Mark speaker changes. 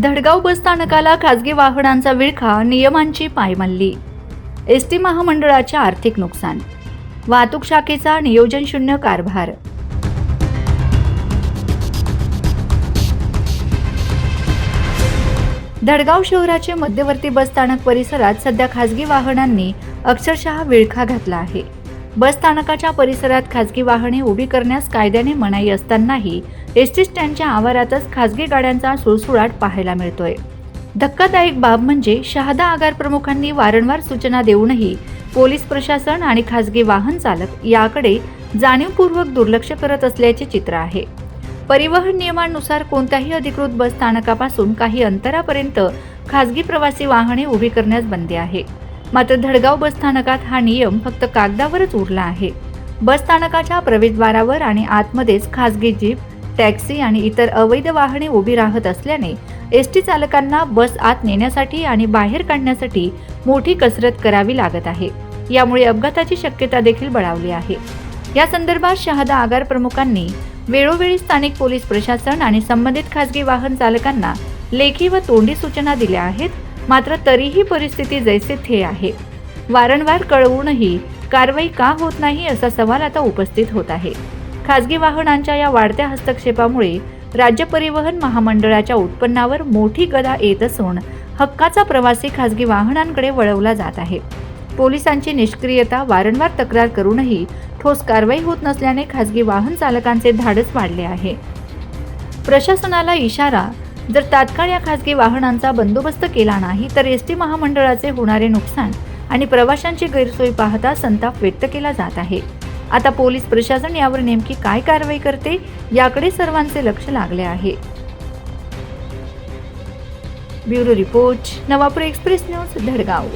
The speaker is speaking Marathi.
Speaker 1: धडगाव बसस्थानकाला खासगी वाहनांचा विळखा नियमांची पायमल्ली. एस टी महामंडळाचे आर्थिक नुकसान. वाहतूक शाखेचा नियोजनशून्य कारभार. धडगाव शहराचे मध्यवर्ती बसस्थानक परिसरात सध्या खासगी वाहनांनी अक्षरशः विळखा घातला आहे. बस स्थानकाच्या परिसरात खासगी वाहने उभी करण्यास कायद्याने मनाई असतानाही एस टी स्टँडच्या आवारातच खासगी गाड्यांचा सुळसुळाट पाहायला मिळतोय. धक्कादायक बाब म्हणजे शहादा आगार प्रमुखांनी वारंवार सूचना देऊनही पोलीस प्रशासन आणि खासगी वाहन चालक याकडे जाणीवपूर्वक दुर्लक्ष करत असल्याचे चित्र आहे. परिवहन नियमानुसार कोणत्याही अधिकृत बस स्थानकापासून काही अंतरापर्यंत खासगी प्रवासी वाहने उभी करण्यास बंदी आहे. मात्र धडगाव बस स्थानकात हा नियम फक्त कागदावरच उरला आहे. बस स्थानकाच्या प्रवेशद्वारावर आणि आतमध्येच खासगी जीप टॅक्सी आणि इतर अवैध वाहने उभी राहत असल्याने एस टी चालकांना बस आत नेण्यासाठी आणि बाहेर काढण्यासाठी मोठी कसरत करावी लागत आहे. यामुळे अपघाताची शक्यता देखील बळावली आहे. या संदर्भात शहादा आगार प्रमुखांनी वेळोवेळी स्थानिक पोलीस प्रशासन आणि संबंधित खासगी वाहन चालकांना लेखी व तोंडी सूचना दिल्या आहेत. मात्र तरीही परिस्थिती जैसे थे आहे. वारंवार कळवूनही कारवाई का होत नाही असा सवाल आता उपस्थित होत आहे. खासगी वाहनांच्या या वाढत्या हस्तक्षेपामुळे राज्य परिवहन महामंडळाच्या उत्पन्नावर मोठी गदा येत असून हक्काचा प्रवासी खासगी वाहनांकडे वळवला जात आहे. पोलिसांची निष्क्रियता वारंवार तक्रार करूनही ठोस कारवाई होत नसल्याने खासगी वाहन चालकांचे धाडस वाढले आहे. प्रशासनाला इशारा जर तात्काळ या खासगी वाहनांचा बंदोबस्त केला नाही तर एस टी महामंडळाचे होणारे नुकसान आणि प्रवाशांची गैरसोय पाहता संताप व्यक्त केला जात आहे. आता पोलीस प्रशासन यावर नेमकी काय कारवाई करते याकडे सर्वांचे लक्ष लागले आहे. Bureau report Navapur express news Dhadgaon.